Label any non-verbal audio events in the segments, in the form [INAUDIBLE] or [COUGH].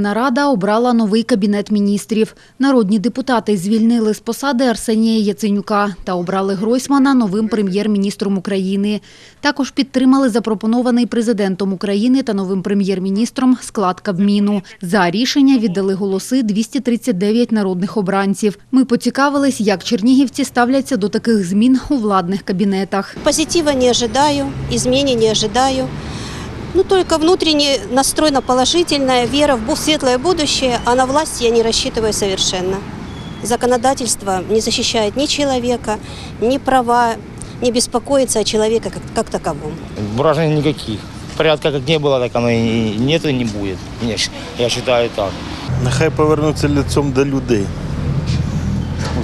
Верховна Рада обрала новий кабінет міністрів. Народні депутати звільнили з посади Арсенія Яценюка та обрали Гройсмана новим прем'єр-міністром України. Також підтримали запропонований президентом України та новим прем'єр-міністром склад Кабміну. За рішення віддали голоси 239 народних обранців. Ми поцікавились, як чернігівці ставляться до таких змін у владних кабінетах. Позитива не ожидаю, изменений не ожидаю. Ну, только внутренне настроена положительная вера в светлое будущее, а на власть я не рассчитываю совершенно. Законодательство не защищает ни человека, ни права, не беспокоится о человеке как, как таковом. Вражений никаких. Порядка как не было, так оно и нет и не будет. Я, я считаю так. Нехай повернуться лицом до людей.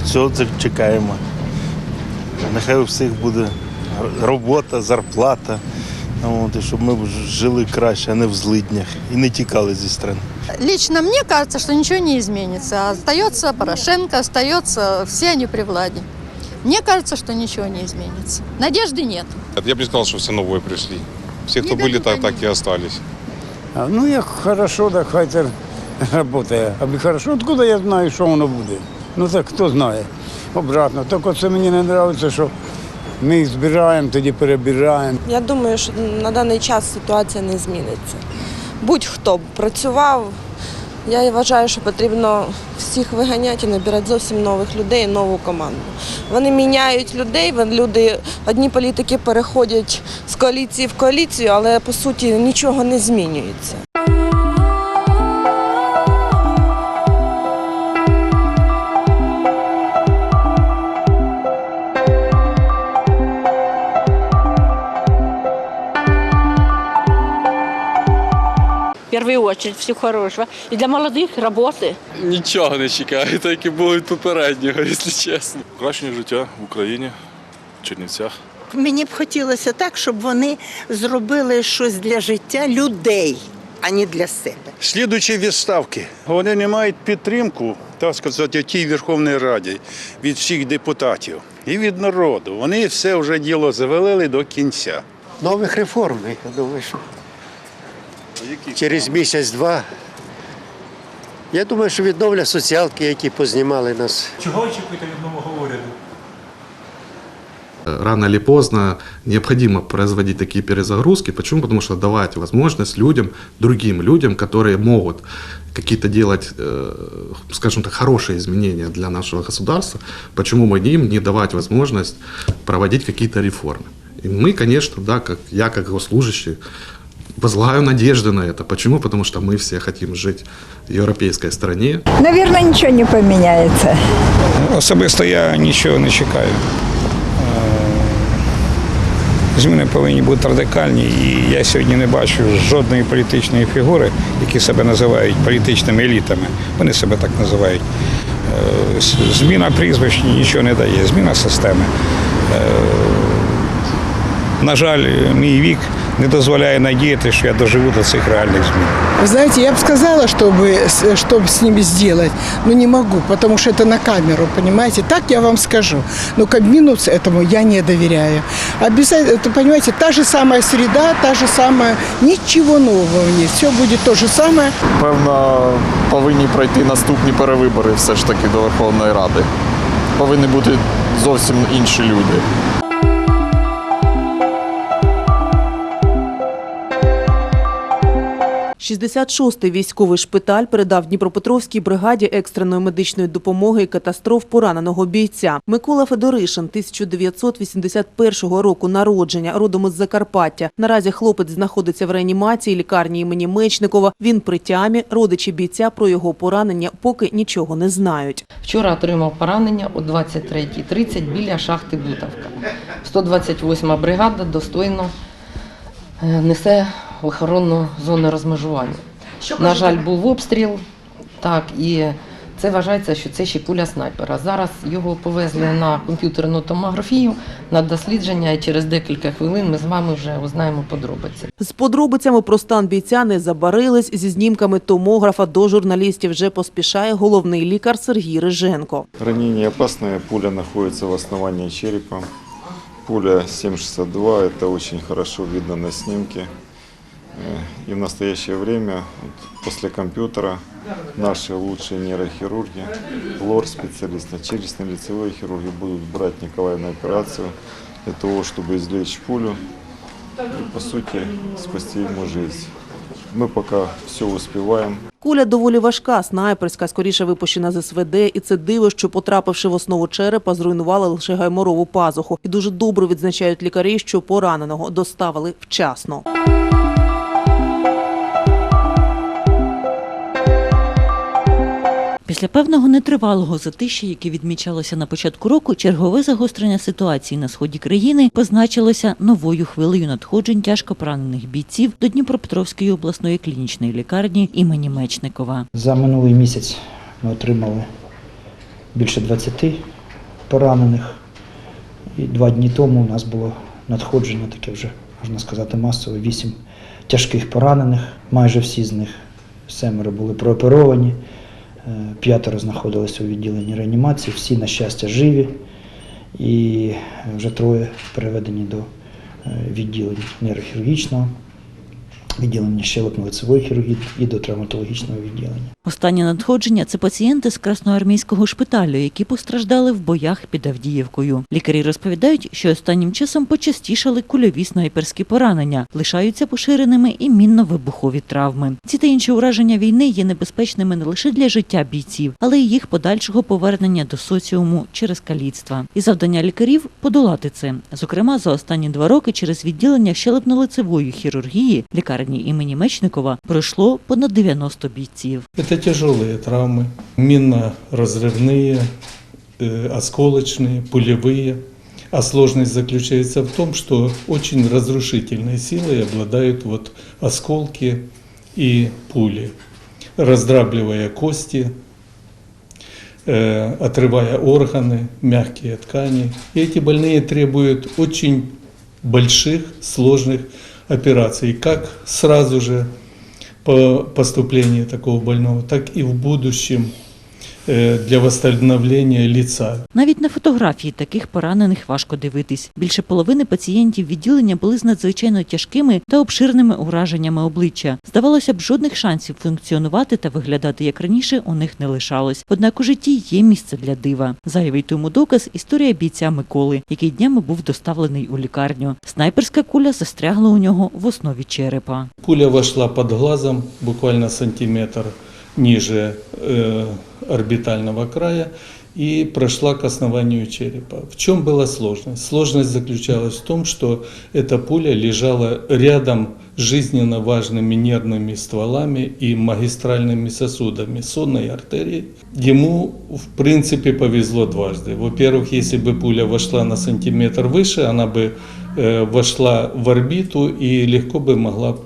Цього чекаємо. Нехай у всіх буде робота, зарплата. От, і щоб ми жили краще, а не в злиднях і не тікали зі страни. Лично мне кажется, что ничего не изменится. Остается Порошенко, остается все они при владе. Мне кажется, что ничего не изменится. Надежды нет. Я бы не сказал, что все новые пришли. Все, кто Не были, дадут так, они. так и остались. А, Ну, як хорошо, так хай це працює. Аби хорошо, откуда я знаю, що воно буде? Ну так хто знає. Обратно. Так оце мені не подобається, що ми їх збираємо, тоді перебираємо. Я думаю, що на даний час ситуація не зміниться. Будь-хто працював, я вважаю, що потрібно всіх виганяти і набирати зовсім нових людей, нову команду. Вони міняють людей, люди, одні політики переходять з коаліції в коаліцію, але по суті нічого не змінюється. Первую очередь всего хорошего. И для молодых работы. Нічого не чекаю, так і було від попереднього, якщо [LAUGHS] чесно. Кращення життя в Україні, в Чернівцях. Мені б хотілося так, щоб вони зробили щось для життя людей, а не для себе. Слідуючі відставки. Вони не мають підтримку, так сказати, в тій Верховній Раді від всіх депутатів і від народу. Вони все вже діло завалили до кінця. нових реформ, я думаю, що через місяць-два. Я думаю, що відновлять соціалки, які познімали нас. Чого очікуєте від нового уряду? Рано или поздно необходимо производить такие перезагрузки. Почему? Потому что давать возможность людям, другим людям, которые могут какие-то делать, э, скажем так, хорошие изменения для нашего государства, почему мы им не давать возможность проводить какие-то реформы. И мы, конечно, да, как я как госслужащий, возлагаю надежды на это. Почему? Потому что мы все хотим жить в европейской стране, Наверное, ничего не поменяется. Особисто я нічого не чекаю. Е, Зміни повинні бути радикальні, і я сьогодні не бачу жодної політичної фігури, які себе називають політичними елітами. Вони себе так називають. Е, с- Зміна прізвищ нічого не дає, зміна системи. Е, На жаль, мій вік не дозволяє надіяти, що я доживу до цих реальних змін. Вы знаете, я бы сказала, чтобы, чтобы с ними сделать, но не могу, потому что это на камеру, понимаете? Так я вам скажу. Но Кабмину этому я не доверяю. Обязательно, это, понимаете, та же самая среда, та же самая, ничего нового нет. Все будет то же самое. Певно, повинні пройти наступні перевибори все ж таки до Верховної Ради. Повинні бути зовсім інші люди. 66-й військовий шпиталь передав Дніпропетровській бригаді екстреної медичної допомоги і катастроф пораненого бійця. Микола Федоришин, 1981 року народження, родом із Закарпаття. Наразі хлопець знаходиться в реанімації лікарні імені Мечникова. Він при тямі. Родичі бійця про його поранення поки нічого не знають. Вчора отримав поранення о 23.30 біля шахти Бутовка. 128 бригада достойно е, несе в охоронну зону розмежування. На жаль, був обстріл, так, і це вважається, що це ще куля снайпера. Зараз його повезли на комп'ютерну томографію на дослідження, і через декілька хвилин ми з вами вже узнаємо подробиці. З подробицями про стан бійця не забарились. Зі знімками томографа до журналістів вже поспішає головний лікар Сергій Риженко. Ранение опасное, пуля находится в основании черепа. Пуля 7,62, это очень хорошо видно на снимке. И в настоящее время вот, после компьютера наши лучшие нейрохирурги, лор-специалисты, челюстно-лицевые хирурги будут брать Николая на операцию для того, чтобы извлечь пулю и, по сути, спасти ему жизнь. Мы пока все успеваем. Куля доволі важка, снайперська, скоріше випущена з СВД, і це диво, що потрапивши в основу черепа, зруйнувала лише гайморову пазуху. І дуже добре відзначають лікарі, що пораненого доставили вчасно. Після певного нетривалого затища, яке відмічалося на початку року, чергове загострення ситуації на сході країни позначилося новою хвилею надходжень тяжко поранених бійців до Дніпропетровської обласної клінічної лікарні імені Мечникова. За минулий місяць ми отримали більше 20 поранених. І два дні тому у нас було надходження, таке вже, можна сказати, масове, 8 тяжких поранених. Майже всі з них семеро були прооперовані, п'ятеро знаходилися у відділенні реанімації, всі, на щастя, живі. І вже троє переведені до відділення відділень нейрохірургічного, відділення щелепно-лицевої хірургії і до травматологічного відділення. Останнє надходження це пацієнти з красноармійського шпиталю, які постраждали в боях під Авдіївкою. Лікарі розповідають, що останнім часом почастішали кульові снайперські поранення, лишаються поширеними і мінно-вибухові травми. Ці та інші ураження війни є небезпечними не лише для життя бійців, але й їх подальшого повернення до соціуму через каліцтва. І завдання лікарів подолати це. Зокрема, за останні два роки через відділення щелепно-лицевої хірургії лікарні імені Мечникова пройшло понад 90 бійців. Это тяжелые травмы, минно-разрывные, э, осколочные, пулевые. А сложность заключается в том, что очень разрушительной силой обладают вот осколки и пули, раздрабливая кости, э, отрывая органы, мягкие ткани. И эти больные требуют очень больших, сложных операций, как сразу же по поступлению такого больного, так и в будущем для восстановления лица. Навіть на фотографії таких поранених важко дивитись. Більше половини пацієнтів відділення були з надзвичайно тяжкими та обширними ураженнями обличчя. Здавалося б, жодних шансів функціонувати та виглядати як раніше у них не лишалось. Однак у житті є місце для дива. Зайвий тому доказ історія бійця Миколи, який днями був доставлений у лікарню. Снайперська куля застрягла у нього в основі черепа. Пуля вошла под глазом, буквально сантиметр ниже э, орбитального края и прошла к основанию черепа. В чем была сложность? Сложность заключалась в том, что эта пуля лежала рядом с жизненно важными нервными стволами и магистральными сосудами сонной артерии. Ему, в принципе, повезло дважды. Во-первых, если бы пуля вошла на сантиметр выше, она бы э, вошла в орбиту и легко бы могла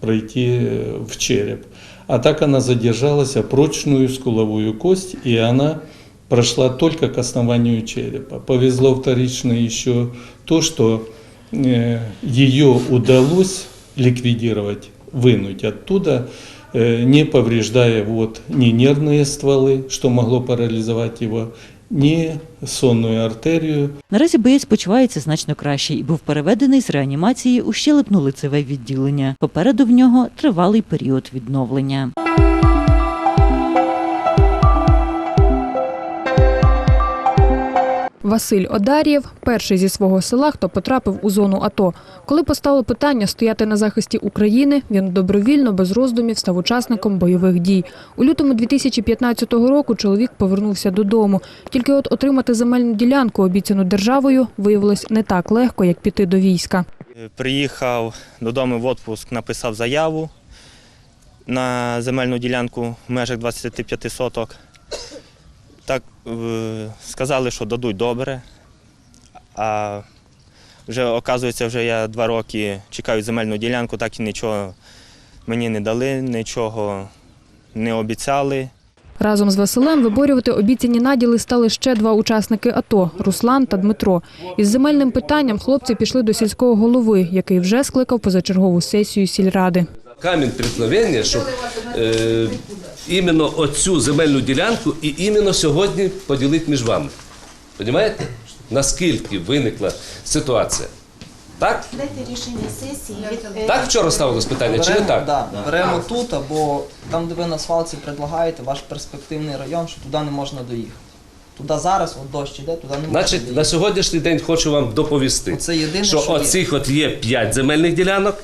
пройти э, в череп. А так она задержалась о прочную скуловую кость, и она прошла только к основанию черепа. Повезло вторично еще то, что э, ее удалось ликвидировать, вынуть оттуда, э, не повреждая вот ни нервные стволы, что могло парализовать его, ні сонною артерією. Наразі боєць почувається значно краще і був переведений з реанімації у щелепно-лицеве відділення. Попереду в нього тривалий період відновлення. Василь Одарєв перший зі свого села, хто потрапив у зону АТО. Коли постало питання стояти на захисті України, він добровільно, без роздумів, став учасником бойових дій. У лютому 2015 року чоловік повернувся додому. Тільки от отримати земельну ділянку, обіцяну державою, виявилось не так легко, як піти до війська. Приїхав додому в відпуск, написав заяву на земельну ділянку в межах 25 соток. Так е, сказали, що дадуть добре. А вже, оказується, вже я два роки чекаю земельну ділянку, так і нічого мені не дали, нічого не обіцяли. Разом з Василем виборювати обіцяні наділи стали ще два учасники АТО – Руслан та Дмитро. Із земельним питанням хлопці пішли до сільського голови, який вже скликав позачергову сесію сільради. Камінь преткновення, щоб е, іменно оцю земельну ділянку і іменно сьогодні поділити між вами. Понімаєте? Наскільки виникла ситуація? Так? Дайте рішення сесії. від- Так вчора ставилось питання, чи не Беремо, так? Да, беремо тут, або там, де ви на свалці предлагаєте, ваш перспективний район, що туди не можна доїхати. Туди зараз, от дощ іде, туди не можна Значить, доїхати. на сьогоднішній день хочу вам доповісти, Це єдине, що що є. оцих от є 5 земельних ділянок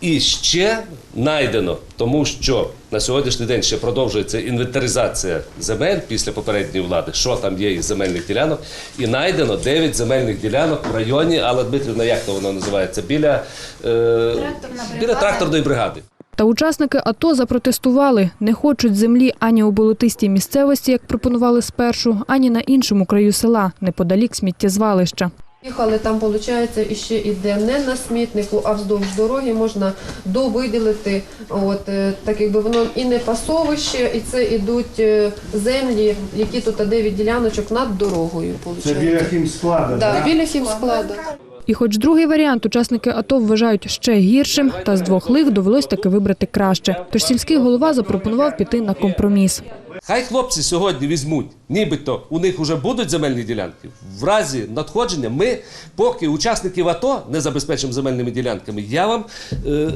і ще знайдено, тому що на сьогоднішній день ще продовжується інвентаризація земель після попередньої влади, що там є із земельних ділянок, і знайдено 9 земельних ділянок в районі Алла Дмитрівна, як то воно називається, біля, е, біля тракторної бригади. Та учасники АТО запротестували. Не хочуть землі ані у болотистій місцевості, як пропонували спершу, ані на іншому краю села, неподалік сміттєзвалища. Їхали там, виходить, іще іде не на смітнику, а вздовж дороги можна довиділити. От е, так якби воно і не пасовище, і це ідуть е, землі, які тут 9 діляночок над дорогою. Це біля хімскладу, Да, так? біля хімскладу. І хоч другий варіант учасники АТО вважають ще гіршим, та з двох лих довелось таки вибрати краще. Тож сільський голова запропонував піти на компроміс. Хай хлопці сьогодні візьмуть, нібито у них вже будуть земельні ділянки. В разі надходження ми, поки учасників АТО не забезпечимо земельними ділянками, я вам е,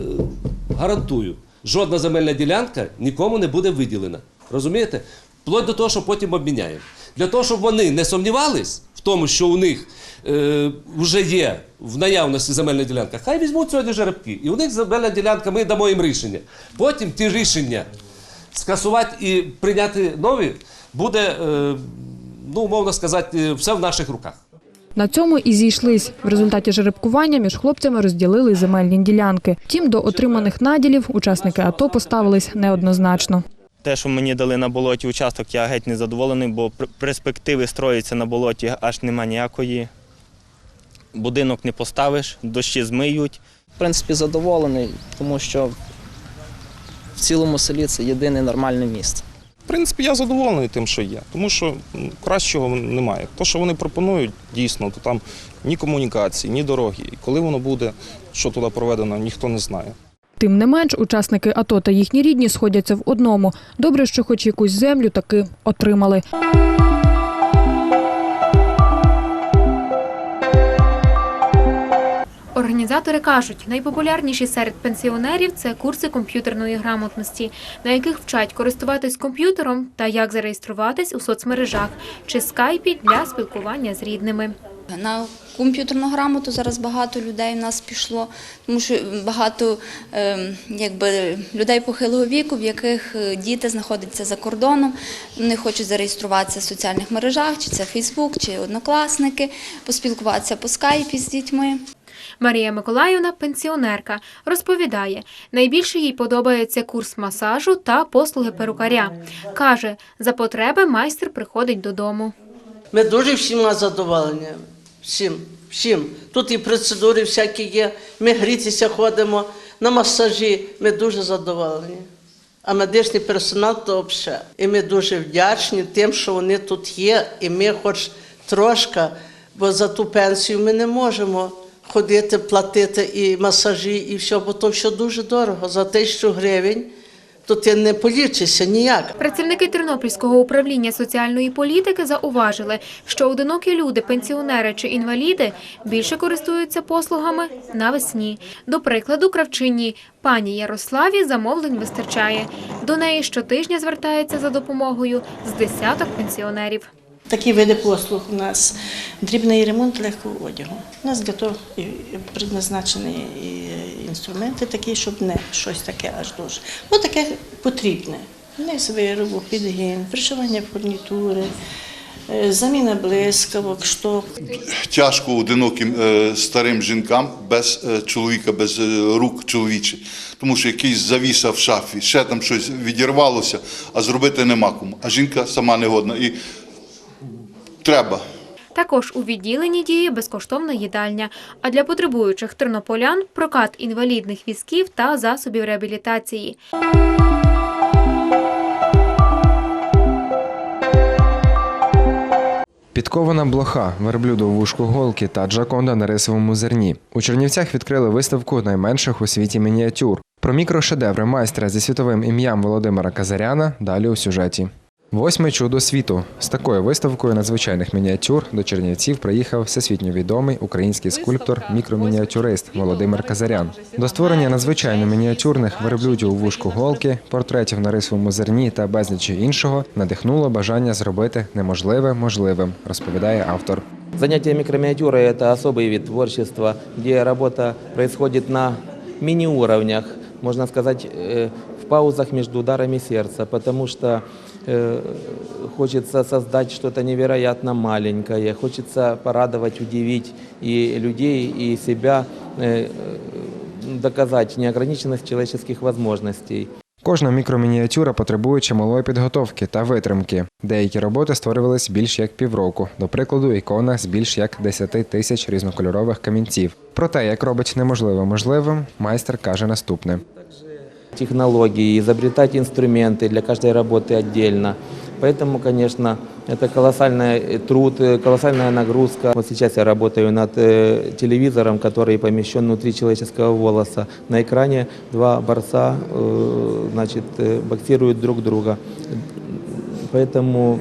гарантую, жодна земельна ділянка нікому не буде виділена. Розумієте? Вплоть до того, що потім обміняємо. Для того, щоб вони не сумнівались тому, що у них е, вже є в наявності земельна ділянка, хай візьмуть сьогодні жеребки. І у них земельна ділянка, ми дамо їм рішення. Потім ті рішення скасувати і прийняти нові буде, е, ну, умовно сказати, все в наших руках. На цьому і зійшлись. В результаті жеребкування між хлопцями розділили земельні ділянки. Втім, до отриманих наділів учасники АТО поставились неоднозначно. Те, що мені дали на болоті участок, я геть не задоволений, бо перспективи строїться на болоті аж нема ніякої. Будинок не поставиш, дощі змиють. В принципі, задоволений, тому що в цілому селі це єдине нормальне місце. В принципі, я задоволений тим, що є, тому що кращого немає. То, що вони пропонують, дійсно, то там ні комунікації, ні дороги. І коли воно буде, що туди проведено, ніхто не знає. Тим не менш, учасники АТО та їхні рідні сходяться в одному. Добре, що хоч якусь землю таки отримали. Організатори кажуть, найпопулярніші серед пенсіонерів це курси комп'ютерної грамотності, на яких вчать користуватись комп'ютером та як зареєструватись у соцмережах чи скайпі для спілкування з рідними. На комп'ютерну грамоту зараз багато людей в нас пішло, тому що багато ем, якби, людей похилого віку, в яких е, діти знаходяться за кордоном, вони хочуть зареєструватися в соціальних мережах, чи це Фейсбук, чи однокласники, поспілкуватися по скайпі з дітьми. Марія Миколаївна, пенсіонерка, розповідає, найбільше їй подобається курс масажу та послуги перукаря. Каже, за потреби майстер приходить додому. Ми дуже всіма задоволені. Всім, всім. Тут і процедури всякі є. Ми грітися ходимо на масажі. Ми дуже задоволені. А медичний персонал то взагалі. І ми дуже вдячні тим, що вони тут є, і ми хоч трошки, бо за ту пенсію ми не можемо ходити, платити і масажі, і все, бо то все дуже дорого. За тисячу гривень то ти не полічишся ніяк. Працівники Тернопільського управління соціальної політики зауважили, що одинокі люди, пенсіонери чи інваліди більше користуються послугами навесні. До прикладу, кравчині пані Ярославі замовлень вистачає. До неї щотижня звертається за допомогою з десяток пенсіонерів. Такі види послуг у нас дрібний ремонт легкого одягу. У нас для того і призначені і інструменти такі, щоб не щось таке аж дуже. Ну таке потрібне. Низ виробу, підгін, пришивання фурнітури, е, заміна блискавок, шток. тяжко одиноким е, старим жінкам без е, чоловіка, без рук чоловічих. Тому що якийсь завіса в шафі, ще там щось відірвалося, а зробити нема кому. А жінка сама не годна. І треба. Також у відділенні діє безкоштовна їдальня, а для потребуючих тернополян прокат інвалідних візків та засобів реабілітації. Підкована блоха, верблюдо в вушку голки та джаконда на рисовому зерні. У Чернівцях відкрили виставку найменших у світі мініатюр. Про мікрошедеври майстра зі світовим ім'ям Володимира Казаряна далі у сюжеті. Восьме чудо світу. З такою виставкою надзвичайних мініатюр до Чернівців приїхав всесвітньо відомий український скульптор, мікромініатюрист Володимир Казарян. До створення надзвичайно мініатюрних верблюдів у вушку голки, портретів на рисовому зерні та безлічі іншого надихнуло бажання зробити неможливе можливим, розповідає автор. Занятие микроминиатюрой – это особый вид творчества, где работа происходит на мини-уровнях, можно сказать, э, в паузах между ударами сердца, потому что э, хочется создать что-то невероятно маленькое, хочется порадовать, удивить и людей, и себя, э, доказать неограниченность человеческих возможностей. Кожна мікромініатюра потребує чималої підготовки та витримки. Деякі роботи створювались більш як півроку. До прикладу, ікона з більш як 10 тисяч різнокольорових камінців. Про те, як робить неможливе можливим, майстер каже наступне. Технологии, изобретать инструменты для каждой работы отдельно. Поэтому, конечно, это колоссальный труд, э, колоссальная нагрузка. Вот сейчас я работаю над э, телевизором, который помещен внутри человеческого волоса. На экране два борца э, значит, э, боксируют друг друга. Поэтому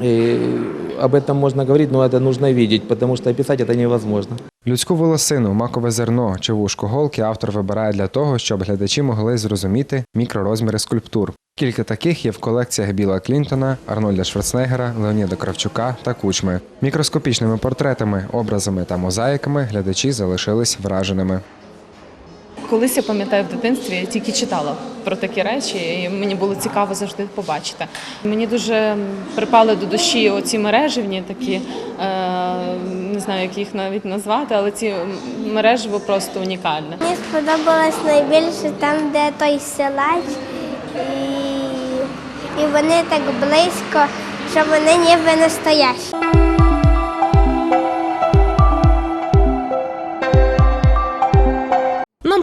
э, об этом можно говорить, но это нужно видеть, потому что описать это невозможно. Людську волосину, макове зерно чи вушко голки автор вибирає для того, щоб глядачі могли зрозуміти мікророзміри скульптур. Кілька таких є в колекціях Біла Клінтона, Арнольда Шварценеггера, Леоніда Кравчука та Кучми. Мікроскопічними портретами, образами та мозаїками глядачі залишились враженими. Колись я пам'ятаю в дитинстві, я тільки читала про такі речі, і мені було цікаво завжди побачити. Мені дуже припали до душі оці мереживні такі, е, не знаю, як їх навіть назвати, але ці мереживо просто унікальне. Мені сподобалось найбільше там, де той силач, і, і вони так близько, що вони ніби настоящі.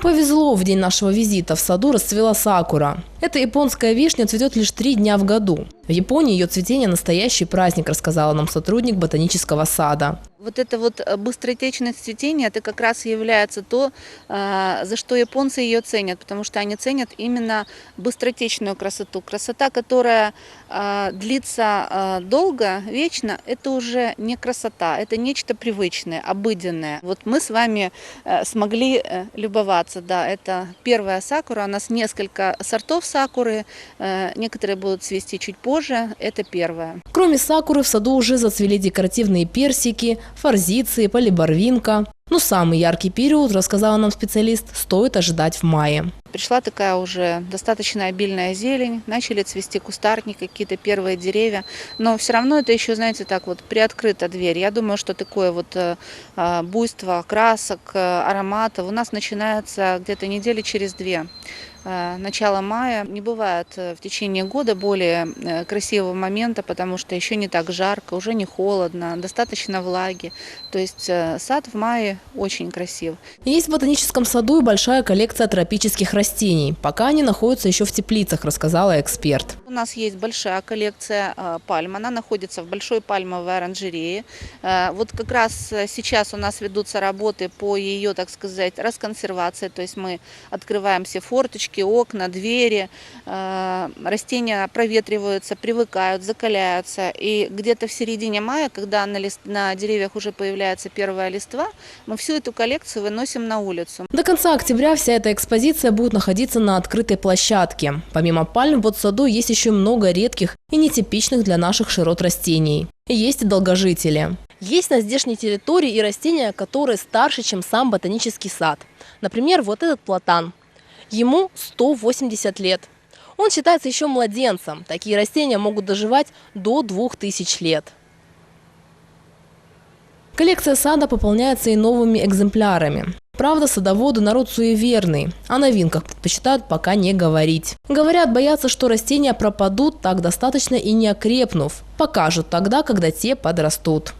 Повезло, в день нашего визита в саду расцвела сакура. Эта японская вишня цветет лишь три дня в году. В Японии ее цветение – настоящий праздник, рассказала нам сотрудник ботанического сада. Вот эта вот э, быстротечность цветения, это как раз и является то, э, за что японцы ее ценят, потому что они ценят именно быстротечную красоту. Красота, которая э, длится долго, вечно, это уже не красота, это нечто привычное, обыденное. Вот мы с вами смогли любоваться, да, это первая сакура, у нас несколько сортов сакуры, некоторые будут цвести чуть позже, это первая. Кроме сакуры в саду уже зацвели декоративные персики, форзиции, полиборвинка. Но самый яркий период, рассказала нам специалист, стоит ожидать в мае. Пришла такая уже достаточно обильная зелень, начали цвести кустарники, какие-то первые деревья, но все равно это еще, знаете, так вот приоткрыта дверь. Я думаю, что такое вот э, э, буйство красок, э, ароматов у нас начинается где-то недели через две. Э, Начало мая не бывает в течение года более красивого момента, потому что еще не так жарко, уже не холодно, достаточно влаги. То есть сад в мае очень красив. Есть в ботаническом саду и большая коллекция тропических растений. Пока они находятся еще в теплицах, рассказала эксперт. У нас есть большая коллекция э, пальм, она находится в большой пальмовой оранжерее. Э, Вот как раз э, сейчас у нас ведутся работы по ее, так сказать, расконсервации, то есть мы открываем все форточки, окна, двери, растения проветриваются, привыкают, закаляются. И где-то в середине мая, когда на, лист, на деревьях уже появляется первая листва, мы всю эту коллекцию выносим на улицу. До конца октября вся эта экспозиция будет находиться на открытой площадке. Помимо пальм в саду есть еще много редких и нетипичных для наших широт растений. Есть и долгожители. Есть на здешней территории и растения, которые старше, чем сам ботанический сад. Например, вот этот платан. Ему 180 лет. Он считается еще младенцем. Такие растения могут доживать до 2000 лет. Коллекция сада пополняется и новыми экземплярами. Правда, садоводы народ суеверный. О новинках предпочитают пока не говорить. Говорят, боятся, что растения пропадут, так достаточно и не окрепнув. Покажут тогда, когда те подрастут.